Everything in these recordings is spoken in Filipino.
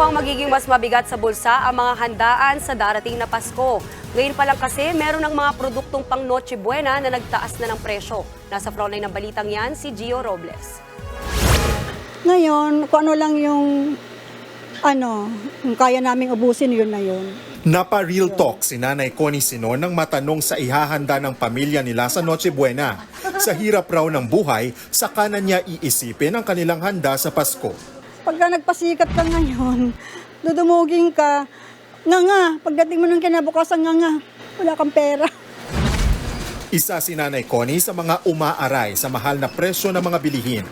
mukhang magiging mas mabigat sa bulsa ang mga handaan sa darating na Pasko. Ngayon pa lang kasi, meron ng mga produktong pang Noche Buena na nagtaas na ng presyo. Nasa frontline ng balitang yan, si Gio Robles. Ngayon, kung ano lang yung ano, kung kaya naming ubusin, yun na yun. Napa-real talk si Nanay Connie Sinon nang matanong sa ihahanda ng pamilya nila sa Noche Buena. Sa hirap raw ng buhay, saka na niya iisipin ang kanilang handa sa Pasko. Pagka nagpasikat ka ngayon, dudumugin ka, nga nga, pagdating mo ng kinabukasan nga nga, wala kang pera. Isa si Nanay Connie sa mga umaaray sa mahal na presyo ng mga bilihin.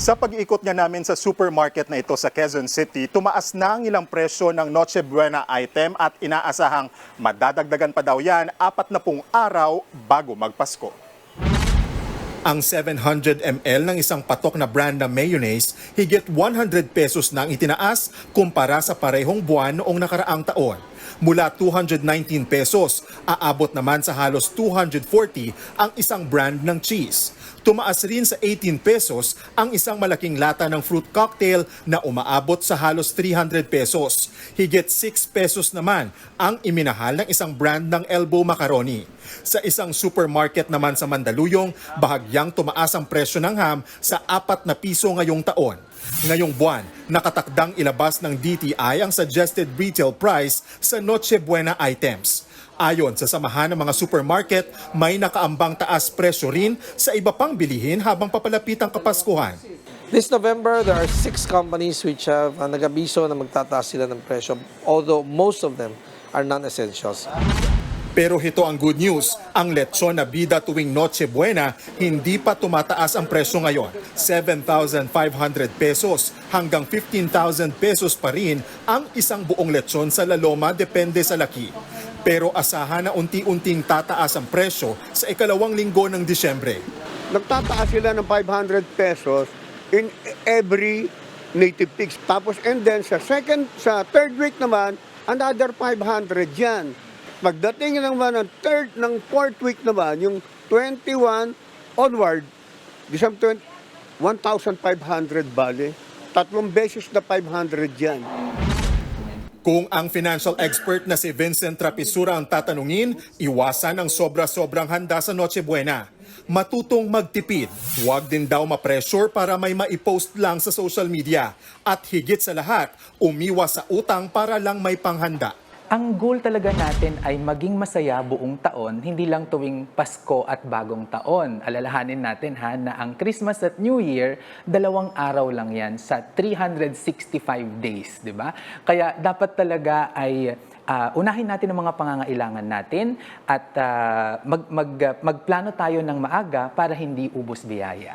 Sa pag-ikot niya namin sa supermarket na ito sa Quezon City, tumaas na ang ilang presyo ng Noche Buena item at inaasahang madadagdagan pa daw yan apat na pung araw bago magpasko. Ang 700 ml ng isang patok na brand na mayonnaise, higit 100 pesos na ang itinaas kumpara sa parehong buwan noong nakaraang taon. Mula 219 pesos, aabot naman sa halos 240 ang isang brand ng cheese. Tumaas rin sa 18 pesos ang isang malaking lata ng fruit cocktail na umaabot sa halos 300 pesos. Higit 6 pesos naman ang iminahal ng isang brand ng elbow macaroni. Sa isang supermarket naman sa Mandaluyong, bahagyang tumaas ang presyo ng ham sa 4 na piso ngayong taon. Ngayong buwan, nakatakdang ilabas ng DTI ang suggested retail price sa Noche Buena items. Ayon sa samahan ng mga supermarket, may nakaambang taas presyo rin sa iba pang bilihin habang papalapit ang Kapaskuhan. This November, there are six companies which have uh, nag-abiso na magtataas sila ng presyo, although most of them are non-essentials. Pero ito ang good news, ang lechon na bida tuwing Noche Buena, hindi pa tumataas ang presyo ngayon. 7,500 pesos hanggang 15,000 pesos pa rin ang isang buong lechon sa Laloma depende sa laki. Pero asahan na unti-unting tataas ang presyo sa ikalawang linggo ng Disyembre. nagtataas sila ng 500 pesos in every native pigs. Tapos and then sa second, sa third week naman, another 500 yan. Pagdating naman ng third, ng fourth week naman, yung 21 onward, December 20, 1,500 bale. Tatlong beses na 500 yan. Kung ang financial expert na si Vincent Trapisura ang tatanungin, iwasan ang sobra-sobrang handa sa Noche Buena. Matutong magtipid, huwag din daw ma-pressure para may maipost lang sa social media. At higit sa lahat, umiwas sa utang para lang may panghanda. Ang goal talaga natin ay maging masaya buong taon, hindi lang tuwing Pasko at Bagong Taon. Alalahanin natin ha na ang Christmas at New Year, dalawang araw lang yan sa 365 days, di ba? Kaya dapat talaga ay ah, unahin natin ang mga pangangailangan natin at ah, mag, mag, magplano tayo ng maaga para hindi ubos biyaya.